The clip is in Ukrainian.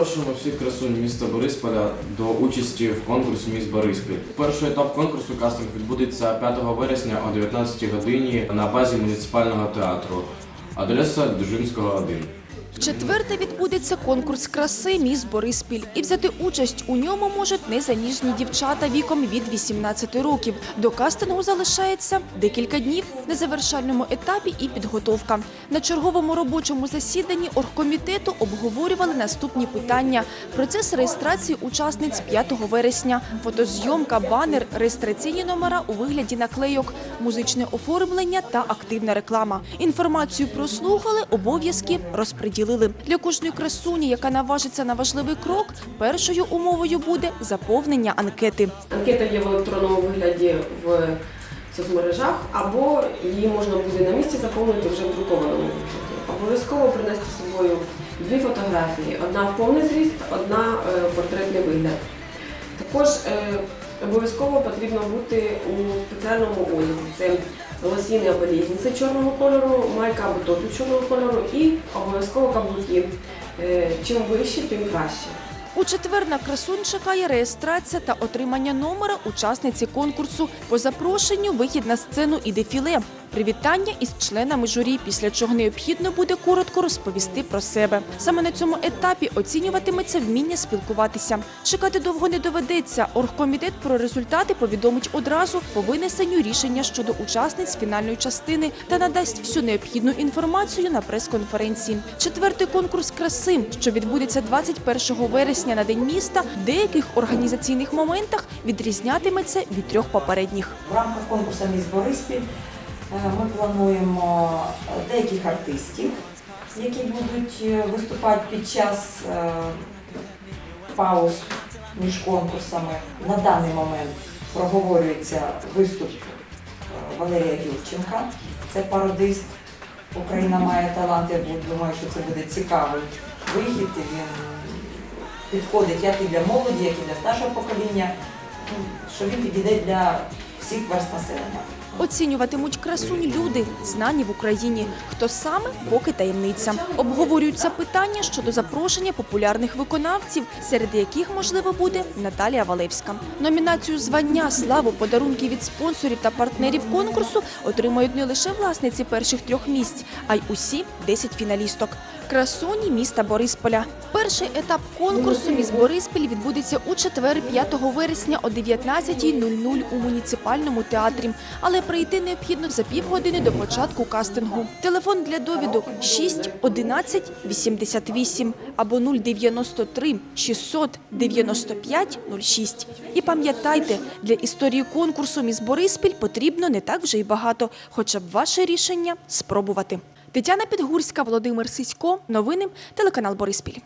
Запрошуємо всіх красунь міста Борисполя до участі в конкурсі Міс Бориспіль. Перший етап конкурсу кастинг відбудеться 5 вересня о 19 годині на базі муніципального театру. Адреса Дужинського 1. Четверте відбудеться конкурс краси Міс Бориспіль. І взяти участь у ньому можуть незаніжні дівчата віком від 18 років. До кастингу залишається декілька днів на завершальному етапі і підготовка. На черговому робочому засіданні оргкомітету обговорювали наступні питання: процес реєстрації учасниць 5 вересня, фотозйомка, банер, реєстраційні номера у вигляді наклейок, музичне оформлення та активна реклама. Інформацію прослухали, обов'язки розподілили. Для кожної красуні, яка наважиться на важливий крок, першою умовою буде заповнення анкети. Анкета є в електронному вигляді в соцмережах, або її можна буде на місці заповнити вже в друкованому вигляді. Обов'язково принести з собою дві фотографії: одна в повний зріст, одна е, портретний вигляд. Також е, обов'язково потрібно бути у спеціальному одязі. Це лосіни або лізниці чорного кольору, майка або топі чорного кольору і обов'язково каблуки. Е, Чим вище, тим краще. У четвер на красунь чекає реєстрація та отримання номера учасниці конкурсу. По запрошенню вихід на сцену і дефіле. Привітання із членами журі, після чого необхідно буде коротко розповісти про себе. Саме на цьому етапі оцінюватиметься вміння спілкуватися. Чекати довго не доведеться. Оргкомітет про результати повідомить одразу по винесенню рішення щодо учасниць фінальної частини та надасть всю необхідну інформацію на прес-конференції. Четвертий конкурс краси, що відбудеться 21 вересня на день міста, в деяких організаційних моментах відрізнятиметься від трьох попередніх. В рамках конкурсу Міс Бориспіль ми плануємо е, деяких артистів, які будуть е, виступати під час е, пауз між конкурсами. На даний момент проговорюється виступ е, Валерія Юрченка. Це пародист. Україна має талант. Я думаю, що це буде цікавий вихід. Він підходить як і для молоді, як і для старшого покоління. Ну, Що він підійде для всіх верст населення. Оцінюватимуть красунь люди, знані в Україні. Хто саме, поки таємниця. Обговорюються питання щодо запрошення популярних виконавців, серед яких можливо буде Наталія Валевська. Номінацію звання, славу, подарунки від спонсорів та партнерів конкурсу отримають не лише власниці перших трьох місць, а й усі 10 фіналісток. Красуні міста Борисполя. Перший етап конкурсу Міс Бориспіль відбудеться у четвер, 5 вересня о 19.00 у муніципальному театрі. Але прийти необхідно за півгодини до початку кастингу. Телефон для довідок 6 11 88 або 093 695 06. І пам'ятайте, для історії конкурсу Міс Бориспіль потрібно не так вже й багато, хоча б ваше рішення спробувати. Тетяна Підгурська, Володимир Сисько. Новини телеканал Бориспіль.